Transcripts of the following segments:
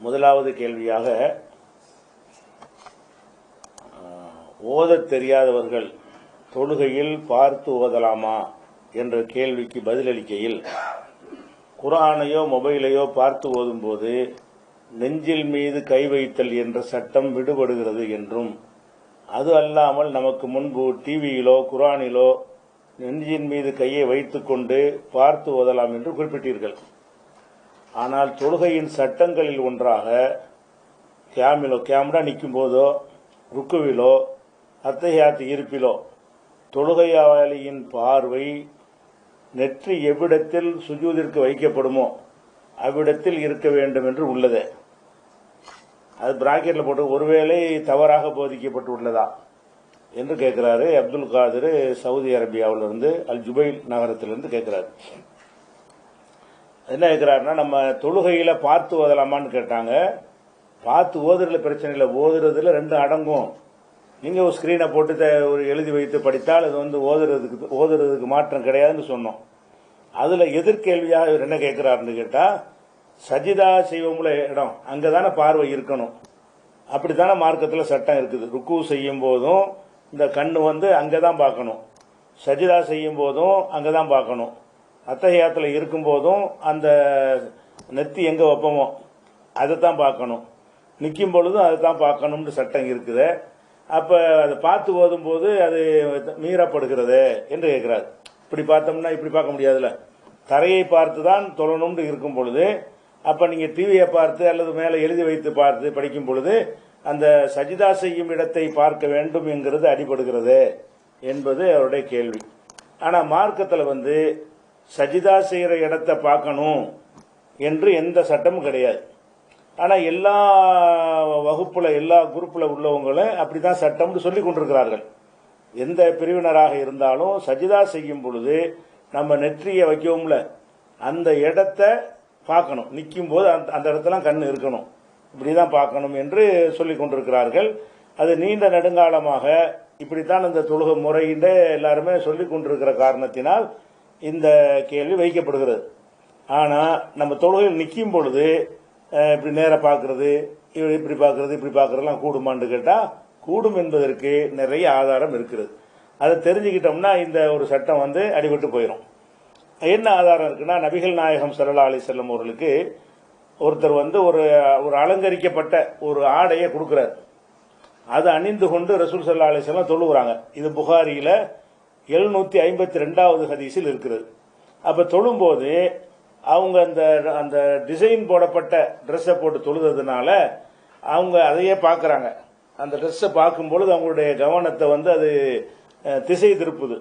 முதலாவது கேள்வியாக ஓதத் தெரியாதவர்கள் தொழுகையில் பார்த்து ஓதலாமா என்ற கேள்விக்கு பதிலளிக்கையில் குரானையோ மொபைலையோ பார்த்து ஓதும்போது நெஞ்சில் மீது கை வைத்தல் என்ற சட்டம் விடுபடுகிறது என்றும் அது அல்லாமல் நமக்கு முன்பு டிவியிலோ குரானிலோ நெஞ்சின் மீது கையை வைத்துக்கொண்டு பார்த்து ஓதலாம் என்று குறிப்பிட்டீர்கள். ஆனால் தொழுகையின் சட்டங்களில் ஒன்றாக கேமிலோ கேமரா நிற்கும் போதோ ருக்குவிலோ அத்தையாத்து இருப்பிலோ தொழுகையாளியின் பார்வை நெற்றி எவ்விடத்தில் சுஜூதிற்கு வைக்கப்படுமோ அவ்விடத்தில் இருக்க வேண்டும் என்று உள்ளது. அது பிராக்கெட்டில் போட்டு ஒருவேளை தவறாக போதிக்கப்பட்டு உள்ளதா என்று கேட்கிறாரு அப்துல் காதிர் சவுதி அரேபியாவிலிருந்து அல் ஜுபைல் நகரத்திலிருந்து கேட்கிறாரு. என்ன இருக்கிறாருன்னா நம்ம தொழுகையில் பார்த்து ஓதலாமான்னு கேட்டாங்க. பார்த்து ஓதுறதுல பிரச்சனை இல்லை. ஓதுறதுல ரெண்டு அடங்கும். நீங்கள் ஒரு ஸ்க்ரீனை போட்டு த- ஒரு எழுதி வைத்து படித்தால் அது வந்து ஓதுறதுக்கு ஓதுறதுக்கு மாற்றம் கிடையாதுன்னு சொன்னோம். அதில் எதிர்கேள்வியாக இவர் என்ன கேட்குறாருன்னு கேட்டால் சஜிதா செய்வோம்ல இடம். அங்கே தானே பார்வை இருக்கணும். அப்படி தானே மார்க்கத்தில் சட்டம் இருக்குது. ருக்கு செய்யும் போதும் இந்த கண் வந்து அங்கே தான் பார்க்கணும். சஜிதா செய்யும் போதும் அங்கே தான் பார்க்கணும். அத்தகையாத்தில் இருக்கும் போதும் அந்த நெத்தி எங்கே வைப்போமோ அதை தான் பார்க்கணும். நிற்கும் பொழுதும் அதை தான் பார்க்கணும்னு சட்டம் இருக்குது. அப்போ அதை பார்த்து ஓதும்போது அது மீறப்படுகிறது என்று கேட்குறார். இப்படி பார்த்தோம்னா இப்படி பார்க்க முடியாதுல்ல. தரையை பார்த்து தான் தொழணும்னு இருக்கும் பொழுது அப்போ நீங்கள் டிவியை பார்த்து அல்லது மேலே எழுதி வைத்து பார்த்து படிக்கும் பொழுது அந்த சஜிதா செய்யும் இடத்தை பார்க்க வேண்டும் என்கிறது அடிபடுகிறது என்பது அவருடைய கேள்வி. ஆனால் மார்க்கத்தில் வந்து சஜிதா செய்கிற இடத்தை பார்க்கணும் என்று எந்த சட்டமும் கிடையாது. ஆனால் எல்லா வகுப்பில் எல்லா குரூப்பில் உள்ளவங்களும் அப்படிதான் சட்டம்னு சொல்லி கொண்டிருக்கிறார்கள். எந்த பிரிவினராக இருந்தாலும் சஜிதா செய்யும் பொழுது நம்ம நெற்றியை வைக்கவும்ல அந்த இடத்த பார்க்கணும். நிற்கும் போது அந்த அந்த இடத்துல கண் இருக்கணும். இப்படி தான் பார்க்கணும் என்று சொல்லி கொண்டிருக்கிறார்கள். அது நீண்ட நெடுங்காலமாக இப்படித்தான் இந்த தொழுக முறையிட எல்லாருமே சொல்லி கொண்டிருக்கிற காரணத்தினால் இந்த கேள்வி வைக்கப்படுகிறது. ஆனால் நம்ம தொழுகையில் நிற்கும் பொழுது இப்படி நேராக பார்க்கறது இவ- இப்படி பார்க்கறது இப்படி பார்க்கறதுலாம் கூடுமான்னு கேட்டால் கூடும் என்பதற்கு நிறைய ஆதாரம் இருக்கிறது. அதை தெரிஞ்சுக்கிட்டோம்னா இந்த ஒரு சட்டம் வந்து அடிபட்டு போயிடும் என்ன ஆதாரம் இருக்குன்னா நபிகள் நாயகம் சரலா அலி செல்லம் அவர்களுக்கு ஒருத்தர் வந்து ஒரு ஒரு அலங்கரிக்கப்பட்ட ஒரு ஆடையை கொடுக்குறாரு. அதை அணிந்து கொண்டு ரசூல் சல்லா அலிஸ்லாம் தொழுகிறாங்க இது புகாரியில் எழுநூத்தி ஐம்பத்தி ரெண்டாவது ஹதீஸில் இருக்கிறது. அப்ப தொழும்போது அவங்க அந்த அந்த டிசைன் போடப்பட்ட ட்ரெஸ்ஸை போட்டு தொழுதுனால அவங்க அதையே பார்க்குறாங்க. அந்த ட்ரெஸ்ஸை பார்க்கும் பொழுது அவங்களுடைய கவனத்தை வந்து அது திசை திருப்புது.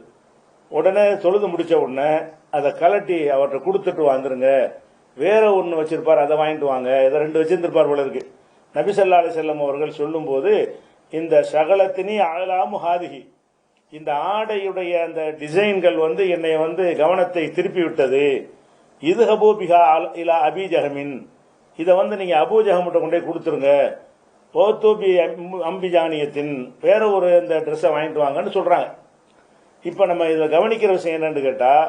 உடனே தொழுது முடித்த உடனே அதை கலட்டி அவர்கிட்ட கொடுத்துட்டு வந்துருங்க. வேற ஒன்று வச்சிருப்பார் அதை வாங்கிட்டு வாங்க. இதை ரெண்டு வச்சிருந்திருப்பார் போல இருக்கு. நபிசல்லா அலி செல்லம் அவர்கள் சொல்லும்போது இந்த சகலத்தினி அழலாமு ஹாதிகி இந்த ஆடையுடைய அந்த டிசைன்கள் வந்து என்னை வந்து கவனத்தை திருப்பி விட்டது இது ஹபூபிகா இலா அபிஜகமின் இதை வந்து நீங்கள் அபூஜகம்கிட்ட கொண்டே கொடுத்துருங்க. ஓத்தூபி அம்பிஜானியத்தின் வேற ஒரு இந்த ட்ரெஸ்ஸை வாங்கிட்டு வாங்கன்னு சொல்கிறாங்க இப்போ நம்ம இதை கவனிக்கிற விஷயம் என்னன்னு கேட்டால்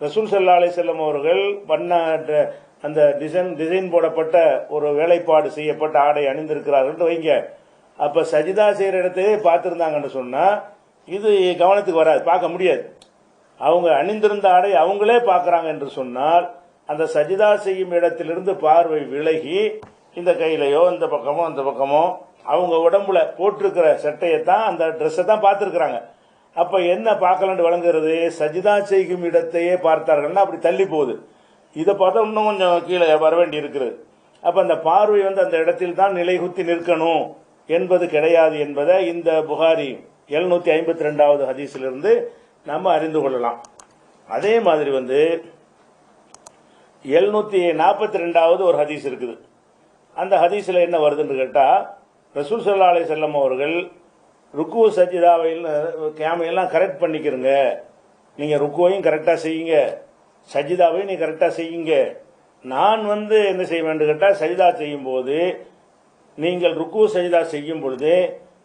ரசூல் சல்லா அலி செல்லம் அவர்கள் பண்ண அந்த டிசைன் டிசைன் போடப்பட்ட ஒரு வேலைப்பாடு செய்யப்பட்ட ஆடை அணிந்திருக்கிறார்கள் வைங்க. அப்போ சஜிதா செய்கிற இடத்தையே பார்த்துருந்தாங்கன்னு சொன்னால் இது கவனத்துக்கு வராது பார்க்க முடியாது. அவங்க அணிந்திருந்த ஆடை அவங்களே பார்க்குறாங்க என்று சொன்னால் அந்த சஜிதா செய்யும் இடத்திலிருந்து பார்வை விலகி இந்த கையிலையோ இந்த பக்கமோ அந்த பக்கமோ அவங்க உடம்புல போட்டிருக்கிற சட்டையை தான் அந்த ட்ரெஸ்ஸை தான் பார்த்துருக்குறாங்க. அப்போ என்ன பார்க்கலன்னு வழங்குறது சஜிதா செய்யும் இடத்தையே பார்த்தார்கள்னா அப்படி தள்ளி போகுது. இதை பார்த்தா இன்னும் கொஞ்சம் கீழே வர வேண்டி இருக்கிறது அப்போ அந்த பார்வை வந்து அந்த இடத்தில் தான் நிலைகுத்தி நிற்கணும் என்பது கிடையாது என்பதை இந்த புகாரி எழுநூத்தி ஐம்பத்தி ரெண்டாவது ஹதீஸிலிருந்து நம்ம அறிந்து கொள்ளலாம். அதே மாதிரி வந்து எழுநூத்தி நாற்பத்தி ரெண்டாவது ஒரு ஹதீஸ் இருக்குது. அந்த ஹதீஸில் என்ன வருதுன்னு கேட்டால் ரசூல் சல்லா அலி செல்லம் அவர்கள் ருக்கு சஜிதாவை கேமையெல்லாம் கரெக்ட் பண்ணிக்கிறங்க. நீங்கள் ருக்குவையும் கரெக்டாக செய்யுங்க. சஜிதாவையும் நீ கரெக்டாக செய்யுங்க. நான் வந்து என்ன செய்ய வேண்டும் கேட்டால் சஜிதா செய்யும்போது நீங்கள் ருக்கு சஜிதா செய்யும் பொழுது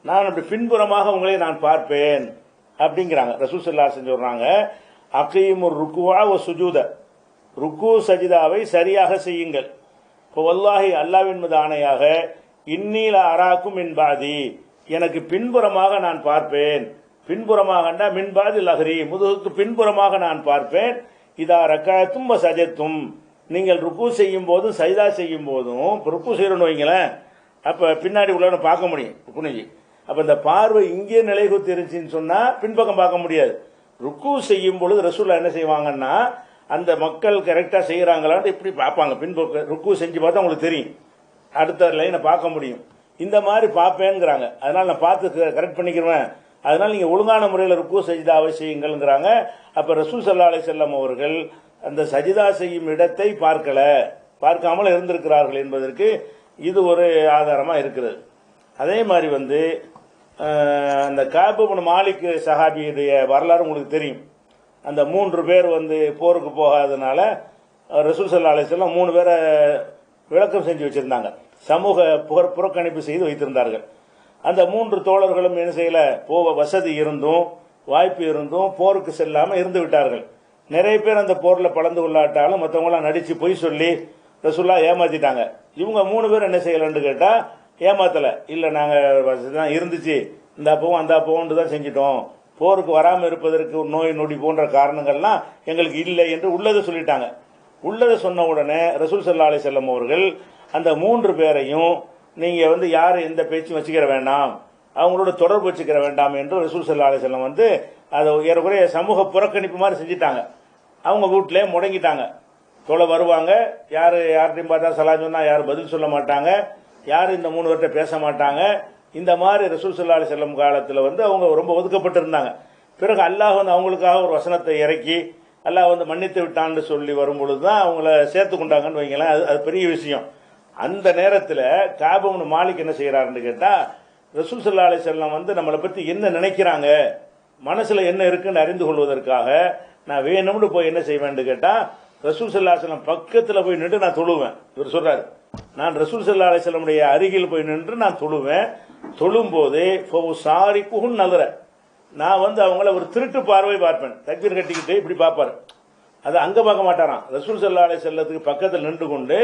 நான் அப்படி பின்புறமாக உங்களை நான் பார்ப்பேன். அப்படிங்கிறாங்க. ரசூல் சல்லா அக்கையும் ஒரு ருக்குவா ஒரு சுஜூத. ருக்கு சஜிதாவை சரியாக செய்யுங்கள். இப்போ வல்லாஹி அல்லாவின் மீது ஆணையாக இன்னீல அராக்கும் மின்பாதி எனக்கு பின்புறமாக நான் பார்ப்பேன். பின்புறமாகண்டா மின்பாதி லஹரி. முதுகுக்கு பின்புறமாக நான் பார்ப்பேன். இதா ரக்காயத்தும் சஜத்தும். நீங்கள் ருக்கு செய்யும் போதும் சஜிதா செய்யும் போதும் இப்போ ருக்கு செய்யணும்னு வைங்களேன் அப்போ பின்னாடி உள்ளவனை பார்க்க முடியும். குனிஞ்சி அப்ப இந்த பார்வை இங்கே நிலை குத்தி இருந்துச்சுன்னு சொன்னா பின்பக்கம் பார்க்க முடியாது. ருக்கு செய்யும் பொழுது ரசூல்லா என்ன செய்வாங்கன்னா அந்த மக்கள் கரெக்டா செய்கிறாங்களான்னு இப்படி பார்ப்பாங்க. பின்பக்கம் ருக்கு செஞ்சு பார்த்தா உங்களுக்கு தெரியும். அடுத்த லைனை பார்க்க முடியும். இந்த மாதிரி பார்ப்பேங்கிறாங்க அதனால நான் பார்த்து கரெக்ட் பண்ணிக்கிறேன் அதனால நீங்க ஒழுங்கான முறையில் ருக்கு சஜிதா அவசியங்கள்ங்கிறாங்க அப்ப ரசூல் சல்லா அலி செல்லம் அவர்கள் அந்த சஜிதா செய்யும் இடத்தை பார்க்கல. பார்க்காமல் இருந்திருக்கிறார்கள் என்பதற்கு இது ஒரு ஆதாரமா இருக்கிறது அதே மாதிரி வந்து அந்த காபுபுன் மாலிக் சஹாபியுடைய வரலாறு உங்களுக்கு தெரியும். அந்த மூன்று பேர் வந்து போருக்கு போகாதனால ரசூல் சல்லா அலிஸ்லாம் மூணு பேரை விளக்கம் செஞ்சு வச்சுருந்தாங்க. சமூக புகர் புறக்கணிப்பு செய்து வைத்திருந்தார்கள். அந்த மூன்று தோழர்களும் என்ன செய்யல போக வசதி இருந்தும் வாய்ப்பு இருந்தும் போருக்கு செல்லாமல் இருந்து விட்டார்கள். நிறைய பேர் அந்த போரில் பலந்து கொள்ளாட்டாலும் மற்றவங்களாம் நடித்து பொய் சொல்லி ரசூல்லா ஏமாற்றிட்டாங்க இவங்க மூணு பேர் என்ன செய்யலன்னு கேட்டால் ஏமாத்தலை. இல்லை நாங்கள் வசதி தான் இருந்துச்சு. இந்த அப்பவும் அந்த அப்பவும் தான் செஞ்சிட்டோம். போருக்கு வராமல் இருப்பதற்கு நோய் நொடி போன்ற காரணங்கள்லாம் எங்களுக்கு இல்லை என்று உள்ளதை சொல்லிட்டாங்க. உள்ளதை சொன்ன உடனே ரசூல் சல்லா அலி செல்லம் அவர்கள் அந்த மூன்று பேரையும் நீங்கள் வந்து யார் எந்த பேச்சும் வச்சுக்கிற வேண்டாம் அவங்களோட தொடர்பு வச்சுக்கிற வேண்டாம் என்று ரசூல் சல்லா அலி செல்லம் வந்து அதை ஏறக்குறைய சமூக புறக்கணிப்பு மாதிரி செஞ்சிட்டாங்க. அவங்க வீட்டிலே முடங்கிட்டாங்க. தொலை வருவாங்க. யார் யார்கிட்டையும் பார்த்தா சலா சொன்னால் யாரும் பதில் சொல்ல மாட்டாங்க. யாரும் இந்த மூணு பேர்கிட்ட பேச மாட்டாங்க. இந்த மாதிரி ரசூல் சல்லா அலி செல்லம் காலத்தில் வந்து அவங்க ரொம்ப ஒதுக்கப்பட்டிருந்தாங்க. பிறகு அல்லாஹ் வந்து அவங்களுக்காக ஒரு வசனத்தை இறக்கி அல்லாஹ் வந்து மன்னித்து விட்டான்னு சொல்லி வரும்பொழுது தான் அவங்கள சேர்த்து கொண்டாங்கன்னு வைங்களேன். அது அது பெரிய விஷயம். அந்த நேரத்தில் காபம்னு மாலிக் என்ன செய்கிறாருன்னு கேட்டால் ரசூல் சல்லா அலி செல்லம் வந்து நம்மளை பற்றி என்ன நினைக்கிறாங்க? மனசில் என்ன இருக்குன்னு அறிந்து கொள்வதற்காக நான் வேணும்னு போய் என்ன செய்வேன்னு கேட்டால் ரசூல் சல்லா பக்கத்தில் போய் நின்று நான் தொழுவேன். இவர் சொல்றாரு நான் ரசூல் சல்லா அலிஸ்லமுடைய அருகில் போய் நின்று நான் தொழுவேன். தொழும் போது சாரி குகுன் நகர. நான் வந்து அவங்கள ஒரு திருட்டு பார்வை பார்ப்பேன். தக்பீர் கட்டிக்கிட்டு இப்படி பார்ப்பாரு. அது அங்க பார்க்க மாட்டாராம். ரசூல் சல்லா அலி செல்லத்துக்கு பக்கத்தில் நின்று கொண்டு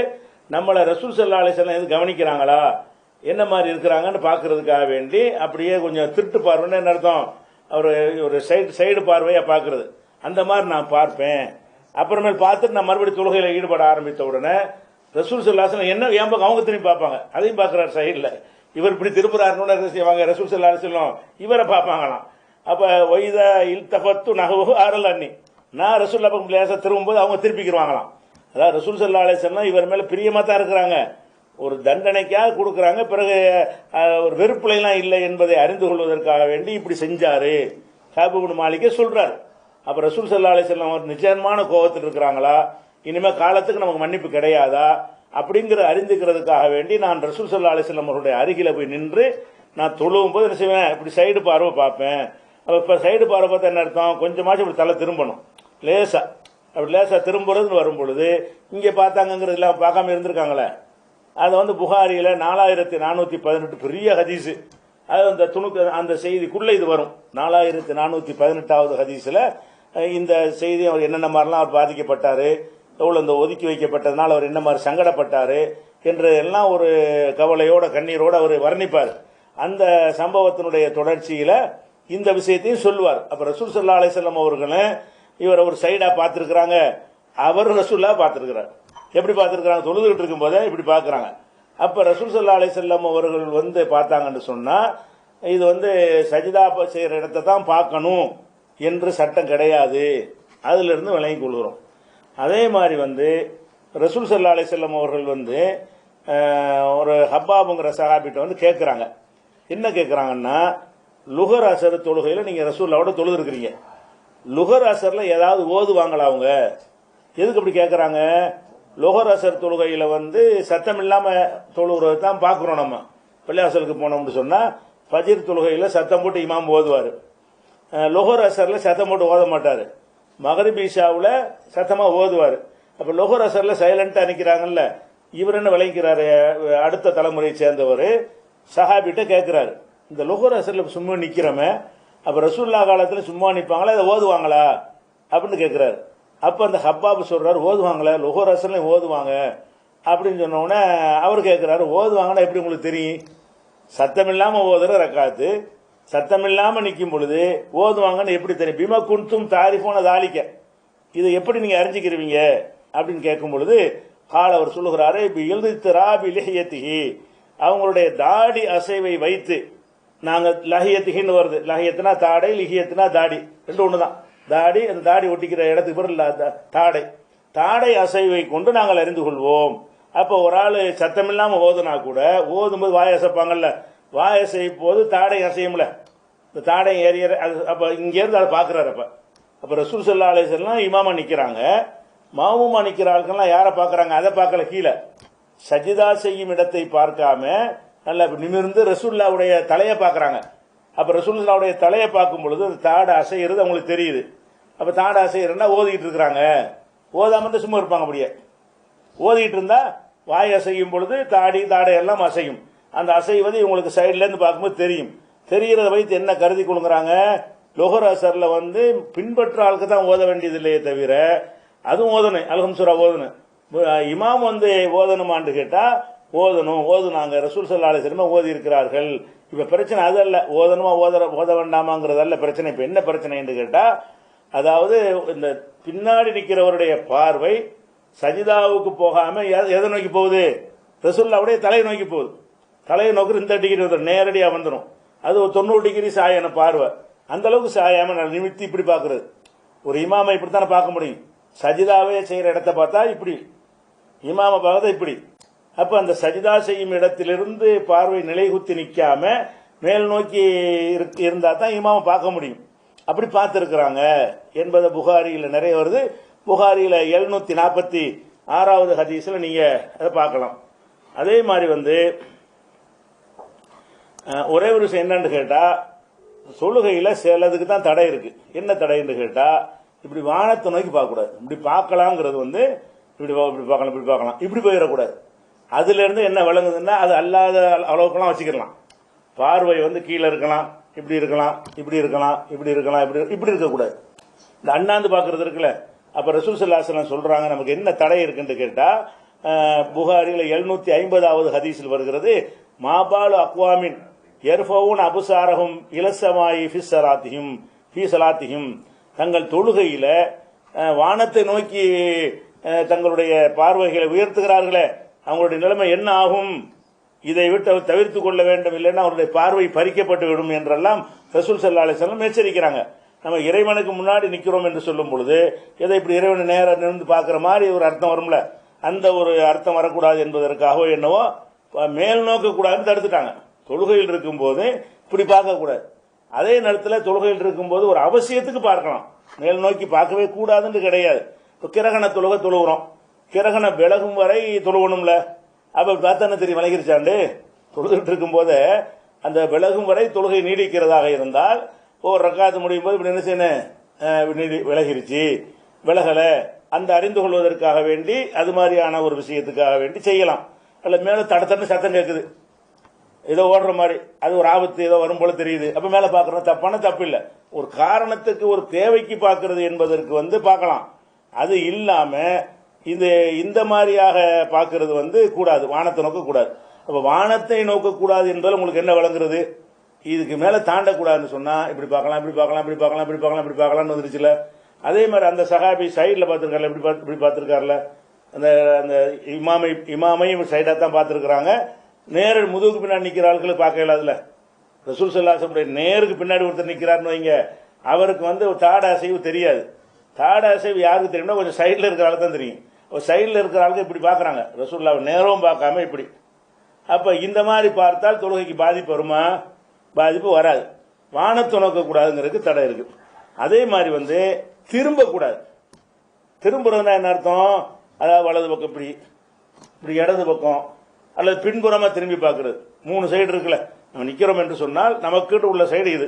நம்மளை ரசூல் சல்லா அலி செல்லம் எது கவனிக்கிறாங்களா? என்ன மாதிரி இருக்கிறாங்கன்னு பார்க்கறதுக்காக வேண்டி அப்படியே கொஞ்சம் திருட்டு பார்வைன்னு என்ன அர்த்தம்? அவர் ஒரு சைடு சைடு பார்வையாக பார்க்கறது. அந்த மாதிரி நான் பார்ப்பேன். அப்புறமேல் பார்த்துட்டு நான் மறுபடியும் தொழுகையில் ஈடுபட ஆரம்பித்த உடனே ரசூல் செல்லாசன் என்ன ஏன் பக்கம் அவங்க திரும்பி பார்ப்பாங்க? அதையும் பார்க்குறாரு சைடில் இவர் இப்படி திருப்புறாருன்னு என்ன செய்வாங்க? ரசூல் சல்லா செல்லம் இவரை பார்ப்பாங்களாம். அப்போ ஒய்தா இல்தபத்து நகவு ஆரல் அண்ணி நான் ரசூல் பக்கம் லேசா திரும்பும்போது அவங்க திருப்பிக்கிடுவாங்களாம் அதாவது ரசூல் சல்லா அலிஸ்லாம் இவர் மேலே பிரியமாக தான் இருக்கிறாங்க. ஒரு தண்டனைக்காக கொடுக்குறாங்க. பிறகு ஒரு வெறுப்புலாம் இல்லை என்பதை அறிந்து கொள்வதற்காக வேண்டி இப்படி செஞ்சாரு. சாபிபுன் மாளிகை சொல்கிறார் அப்ப ரசூல் சல்லா அலிஸ்லாம் அவர் நிச்சயமான கோபத்தில் இருக்கிறாங்களா? இனிமே காலத்துக்கு நமக்கு மன்னிப்பு கிடையாதா? அப்படிங்கிற அறிந்துக்கிறதுக்காக வேண்டி நான் ரசூல் சல்லா அலிஸ்லாம் அவருடைய அருகில போய் நின்று நான் தொழுவும் போது என்ன செய்வேன்? இப்படி சைடு பார்வை பார்ப்பேன். அப்ப இப்போ சைடு பார்வை பார்த்தா என்ன அர்த்தம்? கொஞ்சமாச்சும் இப்படி தலை திரும்பணும். லேசா. அப்படி லேசா திரும்புறதுன்னு வரும் பொழுது இங்கே பார்த்தாங்கிறது எல்லாம் பார்க்காம இருந்திருக்காங்களே. அது வந்து புகாரியில் நாலாயிரத்தி நானூற்றி பதினெட்டு பெரிய ஹதீஸு. அது அந்த துணுக்கு அந்த செய்திக்குள்ளே இது வரும். நாலாயிரத்தி நானூற்றி பதினெட்டாவது ஹதீஸில் இந்த செய்தி அவர் என்னென்ன மாதிரிலாம் அவர் பாதிக்கப்பட்டார் எவ்வளோ இந்த ஒதுக்கி வைக்கப்பட்டதுனால அவர் என்ன மாதிரி சங்கடப்பட்டார் என்று எல்லாம் ஒரு கவலையோட கண்ணீரோடு அவர் வர்ணிப்பார். அந்த சம்பவத்தினுடைய தொடர்ச்சியில் இந்த விஷயத்தையும் சொல்லுவார். அப்போ ரசூல் சல்லா அலிசல்லாம் அவர்களும் இவர் ஒரு சைடாக பார்த்துருக்குறாங்க. அவர் ரசூல்லா பார்த்துருக்குறார். எப்படி பார்த்துருக்குறாங்க? தொழுதுகிட்டு இருக்கும் போதே இப்படி பார்க்குறாங்க. அப்போ ரசூல் சல்லா அலிசல்லாம் அவர்கள் வந்து பார்த்தாங்கன்னு சொன்னால் இது வந்து சஜிதா செய்கிற இடத்த தான் பார்க்கணும். என்று சட்டம் கிடையாது. அதிலிருந்து விளங்கி கொள்கிறோம். அதே மாதிரி வந்து ரசூல் சல்லா அலிசல்லம் அவர்கள் வந்து ஒரு ஹப்பாபுங்கிற சஹாபிட்ட வந்து கேட்குறாங்க என்ன கேட்குறாங்கன்னா லுகர் அசர் தொழுகையில் நீங்கள் ரசூல்லாவோட தொழுதுருக்கிறீங்க. லுகர் அசரில் ஏதாவது ஓதுவாங்களா அவங்க. எதுக்கு அப்படி கேட்குறாங்க லுகர் அசர் தொழுகையில் வந்து சத்தம் இல்லாமல் தொழுகிறது தான் பார்க்குறோம் நம்ம பள்ளியாசலுக்கு போனோம்னு சொன்னால் ஃபஜீர் தொழுகையில் சத்தம் போட்டு இமாம் ஓதுவார். லொஹர் அசரில் சத்தம் போட்டு ஓத மாட்டார். மகரிப் சத்தமாக ஓதுவார். அப்போ அப்ப லொஹர் அசர்ல சைலண்டா இவர் என்ன விளங்கிக்கிறாரு? அடுத்த தலைமுறையை சேர்ந்தவர் சஹாபிட்ட கேட்குறாரு இந்த லொஹர் அசரில் சும்மா நிற்கிறோமே அப்போ ரசூல்லா காலத்தில் சும்மா நிற்பாங்களா இதை ஓதுவாங்களா? அப்படின்னு கேட்குறாரு அப்போ அந்த ஹப்பாபு சொல்கிறார் ஓதுவாங்களே லொஹர் அசர்லையும் ஓதுவாங்க. அப்படின்னு சொன்னோடனே அவர் கேட்குறாரு ஓதுவாங்கன்னா எப்படி உங்களுக்கு தெரியும்? சத்தம் இல்லாமல் ஓதுற ரக்காத்து. சத்தம் இல்லாம நிற்கும் பொழுது ஓதுவாங்கன்னு எப்படி தெரியும்? பிம குன்தும் தாரிஃபோன தாளிக்க இதை எப்படி நீங்க அறிஞ்சிக்கிறீங்க? அப்படின்னு கேட்கும் பொழுது கால் அவர் சொல்லுகிறாரு இப்ப எழுதி திராபி லஹியத்திகி அவங்களுடைய தாடி அசைவை வைத்து நாங்க லஹியத்திகின்னு வருது. லஹியத்துனா தாடை லிஹியத்துனா தாடி. ரெண்டு ஒண்ணுதான். தாடி அந்த தாடி ஒட்டிக்கிற இடத்துக்கு பேர் தாடை. தாடை அசைவை கொண்டு நாங்கள் அறிந்து கொள்வோம். அப்போ ஒரு ஆள் சத்தம் ஓதுனா கூட ஓதும்போது வாய் அசைப்பாங்கல்ல வாய் அசையும் போது தாடை அசையும்ல. இந்த தாடை ஏறிய அது அப்போ இங்கேருந்து அதை பார்க்குறாரு அப்போ. அப்போ ரசூல் சல்லா அலிசல்லாம் இமாமா நிற்கிறாங்க மாமுமா நிற்கிற ஆட்கள்லாம் யாரை பார்க்குறாங்க? அதை பார்க்கல கீழே. சஜிதா செய்யும் இடத்தை பார்க்காம நல்லா நிமிர்ந்து ரசூல்லாவுடைய தலையை பார்க்குறாங்க. அப்போ ரசூல்லாவுடைய தலையை பார்க்கும் பொழுது அந்த தாடை அசைகிறது அவங்களுக்கு தெரியுது. அப்போ தாடை அசைகிறன்னா ஓதிக்கிட்டு இருக்கிறாங்க. ஓதாமல் சும்மா இருப்பாங்க அப்படியே. ஓதிக்கிட்டு இருந்தால் வாய் அசையும் பொழுது தாடி தாடை எல்லாம் அசையும். அந்த அசைவது இவங்களுக்கு சைடுல இருந்து பார்க்கும்போது தெரியும். தெரிகிறத வைத்து என்ன கருதி கொள்கிறாங்க லொஹர் வந்து பின்பற்ற ஆளுக்கு தான் ஓத வேண்டியது இல்லையே தவிர அதுவும் ஓதணும் அல்ஹம்சுரா ஓதணும். இமாம் வந்து ஓதணுமான்னு கேட்டால் ஓதணும் ஓதுனாங்க. ரசூல் சல்லா அலிஸ்லமே ஓதி இருக்கிறார்கள் இப்போ பிரச்சனை அது அல்ல. ஓதணுமா ஓத ஓத வேண்டாமாங்கிறதல்ல பிரச்சனை. இப்போ என்ன பிரச்சனை என்று அதாவது இந்த பின்னாடி நிற்கிறவருடைய பார்வை சஜிதாவுக்கு போகாமல் எதை நோக்கி போகுது? ரசூல்லாவுடைய தலையை நோக்கி போகுது. தலையை நோக்கி இந்த டிகிரி வந்துடும் நேரடியாக வந்துடும் அது ஒரு தொண்ணூறு டிகிரி சாயான பார்வை. அந்த அளவுக்கு சாயாம நான் நிமித்தி இப்படி பார்க்குறது. ஒரு இமாமை இப்படித்தானே பார்க்க முடியும். சஜிதாவே செய்கிற இடத்த பார்த்தா இப்படி. இமாம பார்த்தா இப்படி. அப்போ அந்த சஜிதா செய்யும் இடத்திலிருந்து பார்வை நிலைகுத்தி நிற்காம மேல் நோக்கி இருக்கு- இருந்தா தான் இமாமை பார்க்க முடியும். அப்படி பார்த்துருக்குறாங்க என்பதை புகாரியில் நிறைய வருது. புகாரியில் எழுநூற்றி நாற்பத்தி ஆறாவது ஹதீஸில் நீங்கள் அதை பார்க்கலாம். அதே மாதிரி வந்து ஒரே ஒரு விஷயம் என்னன்னு கேட்டா சொல்லுகையில் சிலதுக்கு தான் தடை இருக்கு. என்ன தடைன்னு கேட்டா இப்படி வானத்தை நோக்கி பார்க்க கூடாது இப்படி பார்க்கலாங்கிறது வந்து இப்படி இப்படி பார்க்கலாம் இப்படி பார்க்கலாம். இப்படி போயிடக்கூடாது. அதுல இருந்து என்ன விளங்குதுன்னா அது அல்லாத அளவுக்குலாம் வச்சுக்கலாம். பார்வை வந்து கீழே இருக்கலாம் இப்படி இருக்கலாம் இப்படி இருக்கலாம் இப்படி இருக்கலாம் இப்படி இப்படி இருக்கக்கூடாது. இந்த அண்ணாந்து பார்க்கறது இருக்குல்ல அப்போ ரசூல் சொல்கிறாங்க நமக்கு என்ன தடை இருக்குன்னு கேட்டால் புகாரியில் எழுநூற்றி ஐம்பதாவது ஹதீஸில் வருகிறது மாபாலு அக்வாமின் எர்ஃபவுன் அபுசாரகும் இலசமாயி ஃபிஸ் சலாத்தியும் ஃபி சலாத்தியும் தங்கள் தொழுகையில் வானத்தை நோக்கி தங்களுடைய பார்வைகளை உயர்த்துகிறார்களே அவங்களுடைய நிலைமை என்ன ஆகும்? இதை விட்டு அவர் தவிர்த்து கொள்ள வேண்டும் இல்லைன்னா அவருடைய பார்வை பறிக்கப்பட்டு விடும் என்றெல்லாம் ரசூல் சல்லா அலிஸ்லாம் எச்சரிக்கிறாங்க. நம்ம இறைவனுக்கு முன்னாடி நிற்கிறோம் என்று சொல்லும் பொழுது எதை இப்படி இறைவனை நேரம் நின்று பார்க்குற மாதிரி ஒரு அர்த்தம் வரும்ல? அந்த ஒரு அர்த்தம் வரக்கூடாது என்பதற்காகவோ என்னவோ மேல் நோக்கக்கூடாதுன்னு தடுத்துட்டாங்க. தொழுகையில் இருக்கும் போது இப்படி பார்க்க கூடாது. அதே நேரத்தில் தொழுகையில் இருக்கும்போது ஒரு அவசியத்துக்கு பார்க்கலாம். மேல் நோக்கி பார்க்கவே கூடாதுன்னு கிடையாது. இப்போ கிரகண தொழுகை தொழுகிறோம். கிரகணம் விலகும் வரை தொழுகணும்ல அப்ப பார்த்தா தெரியும்? விலகிருச்சாண்டு தொழுதுட்டு இருக்கும் அந்த விலகும் வரை தொழுகை நீடிக்கிறதாக இருந்தால் ஒரு ரக்காத்து முடியும் போது இப்படி என்ன செய்யணும்? நீடி- விலகிருச்சு. விலகலை. அந்த அறிந்து கொள்வதற்காக வேண்டி அது மாதிரியான ஒரு விஷயத்துக்காக வேண்டி செய்யலாம். அல்ல மேலே தடத்தன்னு சத்தம் கேட்குது ஏதோ ஓடுற மாதிரி அது ஒரு ஆபத்து ஏதோ வரும் போல தெரியுது. அப்ப மேல பாக்குறது தப்பான தப்பு இல்ல. ஒரு காரணத்துக்கு ஒரு தேவைக்கு பார்க்கிறது என்பதற்கு வந்து பார்க்கலாம் அது இல்லாம இந்த இந்த மாதிரியாக பார்க்கறது வந்து கூடாது. வானத்தை நோக்க கூடாது அப்ப வானத்தை நோக்க கூடாது என்பதில் உங்களுக்கு என்ன வழங்குறது இதுக்கு மேல தாண்டக்கூடாதுன்னு சொன்னா இப்படி பார்க்கலாம் இப்படி பார்க்கலாம் இப்படி பார்க்கலாம் இப்படி பார்க்கலாம் இப்படி பார்க்கலாம்னு வந்துருச்சுல. அதே மாதிரி அந்த சஹாபி சைடில் பார்த்துருக்காருல இப்படி பார்த்து- இப்படி பார்த்துருக்காருல. அந்த அந்த இமாமை இமாமையும் சைடாக தான் பார்த்துருக்குறாங்க. நேரு முதுகுக்கு பின்னாடி நிற்கிற ஆட்களை பார்க்க இயலாதுல ரசூல் சல்லாசனுடைய நேருக்கு பின்னாடி ஒருத்தர் நிற்கிறாருன்னு வைங்க அவருக்கு வந்து ஒரு தாட அசைவு தெரியாது. தாட அசைவு யாருக்கு தெரியும்னா கொஞ்சம் சைடில் இருக்கிற ஆளுக்கு தான் தெரியும். ஒரு சைடில் இருக்கிற ஆளுக்கு இப்படி பார்க்குறாங்க. ரசூல்லாவை நேரவும் பார்க்காம இப்படி. அப்போ இந்த மாதிரி பார்த்தால் தொழுகைக்கு பாதிப்பு வருமா? பாதிப்பு வராது. வானத்தை கூடாதுங்கிறதுக்கு தடை இருக்குது அதே மாதிரி வந்து திரும்பக்கூடாது திரும்புறதுனா என்ன அர்த்தம்? அதாவது வலது பக்கம் இப்படி இப்படி இடது பக்கம் அல்லது பின்புறமா திரும்பி பார்க்கறது. மூணு சைடு இருக்குல்ல. நம்ம நிக்கிறோம் என்று சொன்னால் நமக்கிட்ட உள்ள சைடு இது.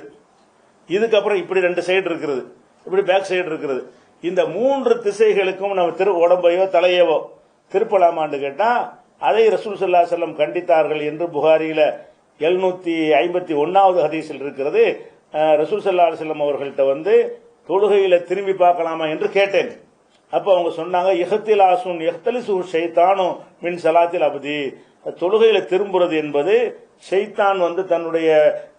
இதுக்கப்புறம் இப்படி ரெண்டு சைடு இருக்கிறது இப்படி பேக் சைடு இருக்கிறது இந்த மூன்று திசைகளுக்கும் நம்ம திரு உடம்பையோ தலையவோ திருப்பலாமான்னு கேட்டால் அதை ரசூல் சல்லா செல்லம் கண்டித்தார்கள் என்று புகாரியில் எழுநூத்தி ஐம்பத்தி ஒன்னாவது ஹதீஸில் இருக்கிறது. ரசூல் சல்லா செல்லம் அவர்கள்ட்ட வந்து தொழுகையில் திரும்பி பார்க்கலாமா என்று கேட்டேன். அப்போ அவங்க சொன்னாங்க இஹத்திலாசுன் எஹ்தலிசு ஷைத்தானும் மின் சலாத்தில் அபதி. தொழுகையில திரும்புறது என்பது செய்தான் வந்து தன்னுடைய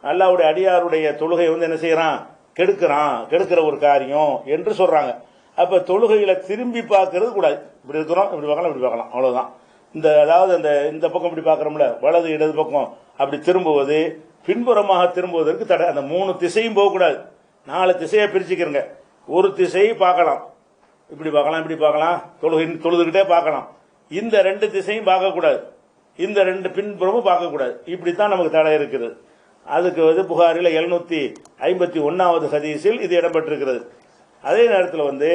அல்லாவுடைய அடியாருடைய தொழுகையை வந்து என்ன செய்யறான்? கெடுக்கிறான். கெடுக்கிற ஒரு காரியம் என்று சொல்றாங்க. அப்ப தொழுகையில திரும்பி பார்க்கறது கூடாது. இப்படி இருக்கிறோம் இப்படி பார்க்கலாம் இப்படி பார்க்கலாம். அவ்வளவுதான். இந்த அதாவது அந்த இந்த பக்கம் இப்படி பார்க்கறோம்ல வலது இடது பக்கம். அப்படி திரும்புவது பின்புறமாக திரும்புவதற்கு தடை. அந்த மூணு திசையும் போகக்கூடாது நாலு திசையை பிரிச்சுக்கிறங்க. ஒரு திசையை பார்க்கலாம். இப்படி பார்க்கலாம் இப்படி பார்க்கலாம். தொழுகை தொழுதுகிட்டே பார்க்கலாம். இந்த ரெண்டு திசையும் பார்க்கக்கூடாது இந்த ரெண்டு பின்புறமும் பார்க்கக்கூடாது. இப்படித்தான் நமக்கு தடை இருக்குது. அதுக்கு வந்து புகாரில் எழுநூற்றி ஐம்பத்தி ஒன்றாவது ஹதீஸில் இது இடம்பெற்றிருக்கிறது. அதே நேரத்தில் வந்து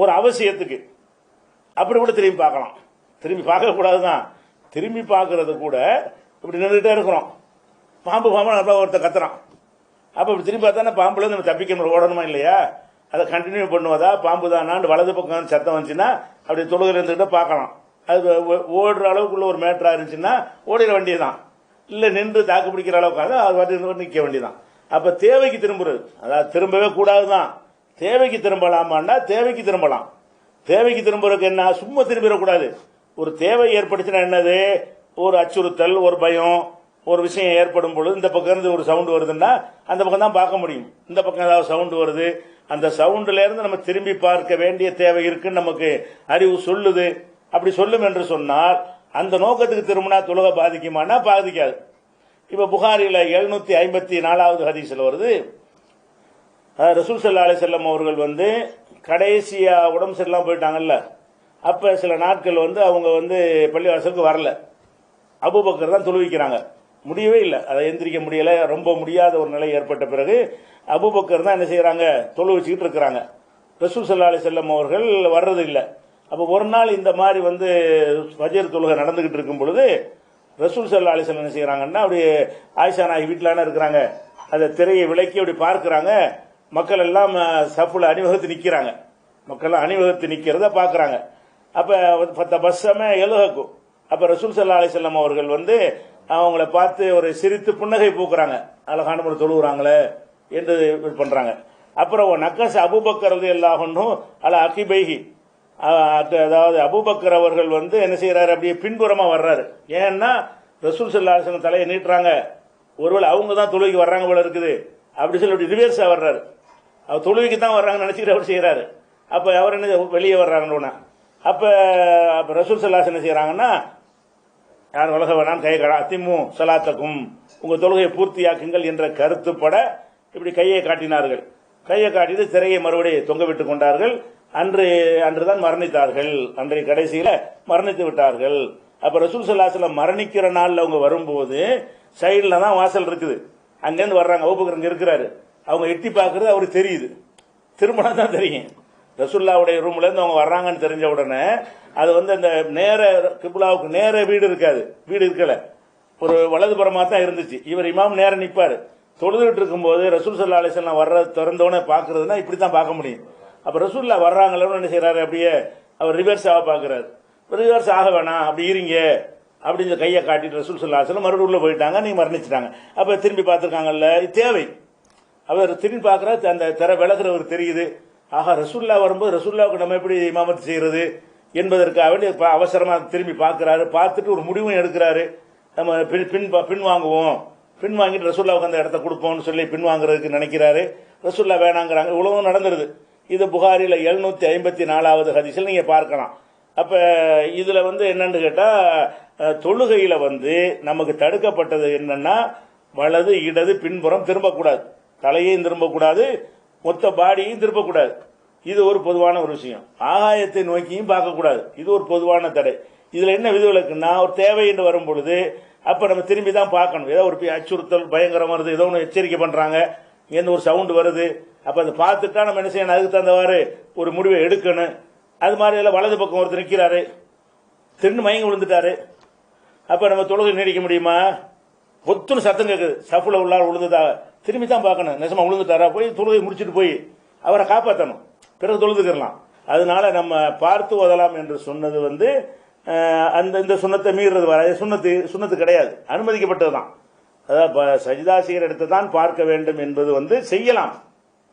ஒரு அவசியத்துக்கு அப்படி கூட திரும்பி பார்க்கலாம். திரும்பி பார்க்கக்கூடாது தான் திரும்பி பார்க்கறது கூட இப்படி நின்றுட்டே இருக்கிறோம். பாம்பு பாம்பு நல்லா ஒருத்தன் கத்துறான். அப்போ இப்படி திரும்பி பார்த்தா பாம்புல நம்ம தப்பிக்க முடியும் ஓடணுமா இல்லையா? அதை கண்டினியூ பண்ணுவதா? பாம்பு தானான்னு வலது பக்கம் சத்தம் வந்துச்சுன்னா அப்படி தொழுகிற இருந்துக்கிட்டே பார்க்கலாம். அது ஓ- ஓடுற அளவுக்குள்ள ஒரு மேட்டராக இருந்துச்சுன்னா ஓடிட வேண்டியதுதான் இல்லை நின்று தாக்கு பிடிக்கிற அளவுக்காக அது வண்டி வாட்டி நிற்க வேண்டியதான். அப்போ தேவைக்கு திரும்புறது. அதாவது திரும்பவே கூடாது தான் தேவைக்கு திரும்பலாமான்னா தேவைக்கு திரும்பலாம். தேவைக்கு திரும்புறதுக்கு என்ன? சும்மா திரும்பிடக்கூடாது. ஒரு தேவை ஏற்பட்டுச்சுன்னா என்னது? ஒரு அச்சுறுத்தல் ஒரு பயம் ஒரு விஷயம் ஏற்படும் பொழுது இந்த பக்கம் இருந்து ஒரு சவுண்டு வருதுன்னா அந்த பக்கம் தான் பார்க்க முடியும். இந்த பக்கம் ஏதாவது சவுண்டு வருது. அந்த சவுண்டுல இருந்து நம்ம திரும்பி பார்க்க வேண்டிய தேவை இருக்குன்னு நமக்கு அறிவு சொல்லுது. அப்படி சொல்லும் என்று சொன்னால் அந்த நோக்கத்துக்கு திரும்பினா தொழுகை பாதிக்குமானா பாதிக்காது. இப்ப புகாரில எழுநூத்தி ஐம்பத்தி நாலாவது ஹதீஸ்ல வருது. ரசூல் சல்லா அலி செல்லம் அவர்கள் வந்து கடைசியா உடம்பு சரியில்லாம போயிட்டாங்கல்ல. அப்ப சில நாட்கள் வந்து அவங்க வந்து பள்ளிவாசலுக்கு வரல. அபூபக்கர் தான் தொழுவிக்கிறாங்க முடியவே இல்லை. அதை எந்திரிக்க முடியல. ரொம்ப முடியாத ஒரு நிலை ஏற்பட்ட பிறகு அபூபக்கர் தான் என்ன செய்யறாங்க தொழு வச்சுக்கிட்டு இருக்கிறாங்க. ரசூல் சல்லா அலி செல்லம் அவர்கள் வர்றது இல்லை. அப்போ ஒரு நாள் இந்த மாதிரி வந்து வஜீர் தொழுகை நடந்துகிட்டு இருக்கும் பொழுது ரசூல் சல்லா அலிசல் என்ன செய்யறாங்கன்னா அப்படி ஆயிஷா நாய் வீட்டிலான இருக்கிறாங்க. அந்த திரையை விலக்கி அப்படி பார்க்குறாங்க. மக்கள் எல்லாம் சஃபுல அணிவகுத்து நிக்கிறாங்க. மக்கள் எல்லாம் அணிவகுத்து நிக்கிறத பார்க்குறாங்க. அப்ப பத்த பஸ்ஸமே எழுகக்கும். அப்ப ரசூல் சல்லா அலிசல்லம் அவர்கள் வந்து அவங்கள பார்த்து ஒரு சிரித்து புன்னகை பூக்குறாங்க. அழகான முறை தொழுகிறாங்களே என்று இது பண்றாங்க. அப்புறம் நக்கஸ் அபுபக்கர் ரதி அல்லாஹன்னும் அல அகிபைஹி அதாவது அபுபக்கர் அவர்கள் வந்து என்ன செய்யறாரு அப்படியே பின்புறமா வர்றாரு. ஏன்னா ரசூல் சல்லாஹன் தலையை நீட்டுறாங்க. ஒருவேளை அவங்க தான் தொழுகைக்கு வர்றாங்க போல இருக்குது. அப்படி சொல்லி அப்படி ரிவர்ஸா வர்றாரு. அவர் தொழுகைக்கு தான் வர்றாங்கன்னு நினச்சிக்கிட்டு அவர் செய்யறாரு அப்ப அவர் என்ன வெளியே வர்றாங்கன்னு அப்ப அப்ப ரசூல் சல்லாஸ் என்ன செய்யறாங்கன்னா யார் உலக வேணாம் கை கடா திமு சலாத்தக்கும் உங்க தொழுகையை பூர்த்தியாக்குங்கள் என்ற கருத்துப்பட இப்படி கையை காட்டினார்கள். கையை காட்டிட்டு திரையை மறுபடியும் தொங்க விட்டுக் கொண்டார்கள். அன்று அன்றுதான் மரணித்தார்கள். அன்றைய கடைசியில மரணித்து விட்டார்கள். அப்ப ரசூல் சல்லாஸ்ல மரணிக்கிற நாள்ல அவங்க வரும்போது சைடுல தான் வாசல் இருக்குது. அங்கிருந்து வர்றாங்க. அபூபக்கர் இங்க இருக்கிறாரு. அவங்க எட்டி பார்க்கறது அவருக்கு தெரியுது. திருமணம் தான் தெரியும். ரசுல்லாவுடைய ரூம்ல இருந்து அவங்க வர்றாங்கன்னு தெரிஞ்ச உடனே அது வந்து அந்த நேர கிபுலாவுக்கு நேர வீடு இருக்காது. வீடு இருக்கல. ஒரு வலதுபுறமா தான் இருந்துச்சு. இவர் இமாம் நேரம் நிற்பார் தொழுதுகிட்டு இருக்கும்போது ரசூல் சல்லா அலிஸ்லாம் வர்ற திறந்தோடனே பார்க்கறதுனா இப்படி தான் பார்க்க முடியும். அப்போ ரசூல்லா வர்றாங்களோன்னு என்ன செய்கிறாரு அப்படியே அவர் ரிவர்ஸ் ஆக பார்க்குறாரு. ரிவர்ஸ் ஆக வேணாம் அப்படி இருங்க. அப்படின்னு கையை காட்டிட்டு ரசூல் சொல்லா சொல்ல மறுபடியும் உள்ளே போயிட்டாங்க நீங்கள் மரணிச்சிட்டாங்க அப்போ திரும்பி பார்த்துருக்காங்கல்ல இது தேவை. அவர் திரும்பி பார்க்குற அந்த திற விளக்குறவர் தெரியுது. ஆஹா ரசுல்லா வரும்போது ரசுல்லாவுக்கு நம்ம எப்படி இமாமத்து செய்கிறது என்பதற்காக வேண்டி அவசரமாக திரும்பி பார்க்குறாரு. பார்த்துட்டு ஒரு முடிவும் எடுக்கிறாரு. நம்ம பின் பின் பின் வாங்குவோம். பின் வாங்கிட்டு ரசூல்லாவுக்கு அந்த இடத்த கொடுப்போம்னு சொல்லி பின் வாங்குறதுக்கு நினைக்கிறாரு. ரசுல்லா வேணாங்கிறாங்க. இவ்வளவும் நடந்துருது. இது புகாரில் எழுநூத்தி ஐம்பத்தி நாலாவது ஹதீஸில் நீங்க பார்க்கலாம். அப்ப இதுல வந்து என்னன்னு கேட்டா தொழுகையில் தொழுகையில வந்து நமக்கு தடுக்கப்பட்டது என்னன்னா வலது இடது பின்புறம் திரும்பக்கூடாது. தலையையும் திரும்பக்கூடாது மொத்த பாடியையும் திரும்பக்கூடாது. இது ஒரு பொதுவான ஒரு விஷயம். ஆகாயத்தை நோக்கியும் பார்க்கக்கூடாது. இது ஒரு பொதுவான தடை. இதுல என்ன விதிவிலக்குன்னா ஒரு தேவை என்று வரும் பொழுது அப்ப நம்ம திரும்பி தான் பார்க்கணும். ஏதோ ஒரு அச்சுறுத்தல் பயங்கரம் வருது ஏதோ ஒன்று எச்சரிக்கை பண்றாங்க இங்கேருந்து ஒரு சவுண்டு வருது அப்போ அதை பார்த்துட்டா நம்ம என்ன செய்யணும்? அதுக்கு தகுந்தவாறு ஒரு முடிவை எடுக்கணும். அது மாதிரி எல்லாம் வலது பக்கம் ஒருத்தர் நிற்கிறாரு தின்னு மயங்கி விழுந்துட்டாரு. அப்போ நம்ம தொழுகை நீடிக்க முடியுமா? ஒத்துன்னு சத்தம் கேட்குது சஃபுல உள்ளால் விழுந்துதா? திரும்பி தான் பார்க்கணும். நெசமா விழுந்துட்டாரா? போய் தொழுகை முடிச்சிட்டு போய் அவரை காப்பாற்றணும் பிறகு தொழுதுக்கிறலாம் அதனால நம்ம பார்த்து ஓதலாம் என்று சொன்னது வந்து அந்த இந்த சுண்ணத்தை மீறுறது வர சுண்ணத்து சுண்ணத்து கிடையாது. அனுமதிக்கப்பட்டது தான் அதாவது ப- சஜிதா செய்கிற தான் பார்க்க வேண்டும் என்பது வந்து செய்யலாம்.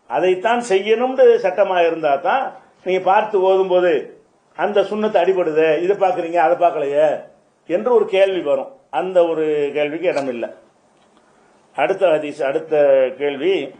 அதைத்தான் செய்யணும்னு சட்டமா இருந்தா தான் நீங்க பார்த்து ஓதும்போது அந்த சுண்ணத்தை அடிபடுதே இதை பார்க்குறீங்க அதை பார்க்கலையே என்று ஒரு கேள்வி வரும். அந்த ஒரு கேள்விக்கு இடம் இல்லை அடுத்த ஹதீஸ் அடுத்த கேள்வி.